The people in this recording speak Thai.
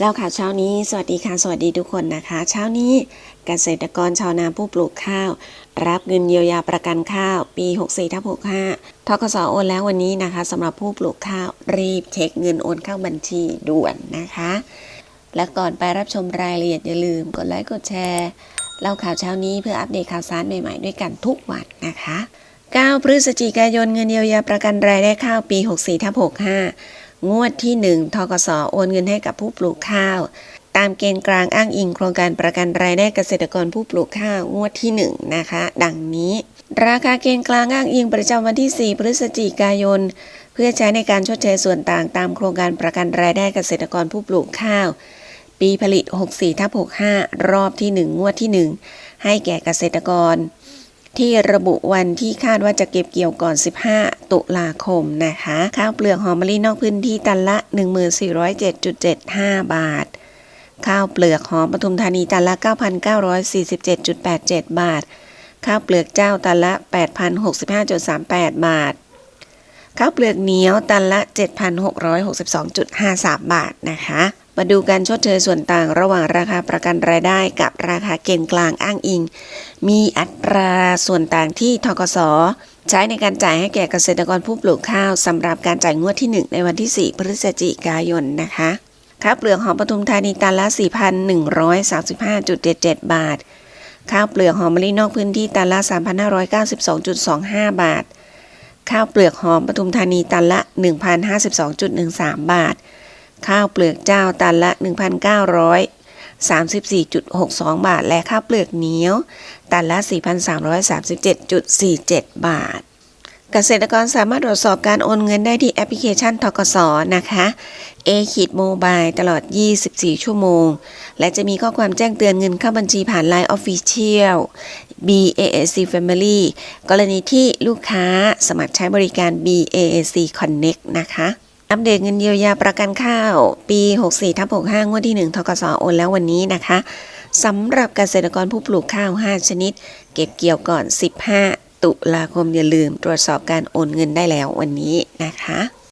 แล้วข่าวเช้านี้สวัสดีค่ะสวัสดีทุกคนนะคะ เช้านี้เกษตรกรชาวนาผู้ปลูกข้าว รับเงินเยียวยาประกันข้าว ปี 64ทับ65ทกสโอนแล้ววันนี้นะคะสำหรับผู้ปลูกข้าวรีบเช็คเงินโอนเข้าบัญชีด่วนนะคะ และก่อนไปรับชมรายละเอียดอย่าลืมกดไลค์กดแชร์เล่าข่าวเช้านี้เพื่ออัปเดตข่าวสารใหม่ๆด้วยกันทุกวันนะคะ 9 พฤศจิกายนเงินเยียวยาประกันรายได้ข้าวปี 64ทับ65 งวดที่ 1ทกสโอนเงินให้กับผู้ปลูกข้าว ตามเกณฑ์กลางอ้างอิงโครงการประกันรายได้เกษตรกรผู้ปลูกข้าวงวดที่ 1 นะคะ ดังนี้ ราคาเกณฑ์กลางอ้างอิงประจำวันที่ 4 พฤศจิกายน เพื่อใช้ในการชดเชยส่วนต่างตามโครงการประกันรายได้เกษตรกรผู้ปลูกข้าว ปีผลิต 64ทับ65 รอบที่ 1 งวดที่ 1 ให้แก่เกษตรกร ที่ระบุวันที่คาดว่าจะเก็บเกี่ยวก่อน 15 ตุลาคมนะคะ ข้าวเปลือกหอมมะลินอกพื้นที่ตันละ 1407.75 บาท ข้าวเปลือกหอมปทุมธานีตันละ 9,947.87 บาท ข้าวเปลือกเจ้าตันละ 8,065.38 บาท ข้าวเปลือกเหนียวตันละ 7,662.53 บาทนะคะ มาดูการชดเชยส่วนต่างระหว่างราคาประกันรายได้กับราคาเกณฑ์กลางอ้างอิง มีอัตราส่วนต่างที่ทกสใช้ในการจ่ายให้แก่เกษตรกรผู้ปลูกข้าวสำหรับการจ่ายงวดที่ 1 ในวันที่ 4 พฤศจิกายนนะคะข้าวเปลือกหอมปทุมธานีตันละ 4,135.77 บาท ข้าวเปลือกหอมมะลินอกพื้นที่ตันละ 3,592.25 บาท ข้าวเปลือกหอมปทุมธานีตันละ 1,052.13 บาท ข้าวเปลือกเจ้าตันละ 1,934.62 บาท และข้าวเปลือกเหนียว ตันละ 4,337.47 บาท เกษตรกรสามารถตรวจสอบการโอนเงินได้ที่แอปพลิเคชันทกสนะคะ A ขีดโมบายตลอด 24 ชั่วโมง และจะมีข้อความแจ้งเตือนเงินเข้าบัญชีผ่าน Line Official BACFamily กรณีที่ลูกค้าสมัครใช้บริการ BACConnect นะคะ อัปเดตเงินเยียวยาประกันข้าว ปี 64ทับ65 งวดที่ 1ทกสโอนแล้ววันนี้นะคะสำหรับเกษตรกรผู้ปลูกข้าว 5 ชนิด เก็บเกี่ยวก่อน 15 ตุลาคมอย่าลืมตรวจสอบการโอนเงินได้แล้ววันนี้นะคะ